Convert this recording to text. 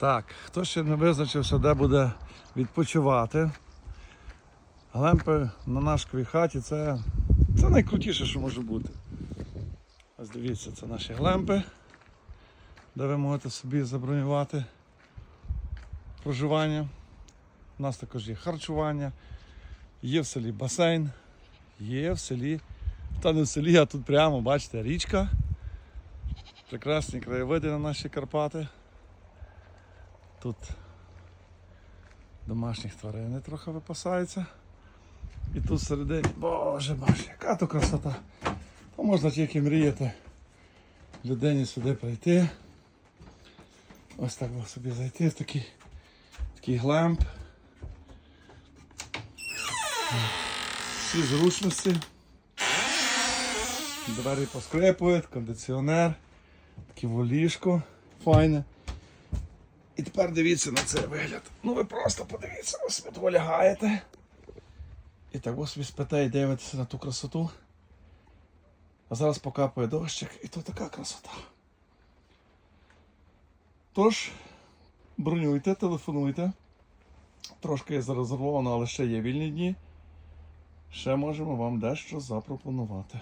Так, хто ще не визначився, де буде відпочивати. Глемпи на нашій хаті це, це найкрутіше, що може бути. Ось дивіться, це наші глемпи, де ви можете собі забронювати проживання. У нас також є харчування, є в селі басейн, є в селі, та не в селі, а тут прямо, бачите, річка. Прекрасні краєвиди на наші Карпати. Тут домашніх тварин трохи випасаються. І тут всередині, боже боже, яка то красота. То можна тільки мріяти людині сюди прийти. Ось так ось собі зайти в такий, такий глемп. Всі зручності. Двері поскрипують, кондиціонер, таке воліжко файне. І тепер дивіться на цей вигляд. Ну ви просто подивіться, ви собі тут лягаєте. І так ось собі спите і дивитеся на ту красоту. А зараз покапує дощик, і то така красота. Тож, бронюйте, телефонуйте. Трошки є зарезервовано, але ще є вільні дні. Ще можемо вам дещо запропонувати.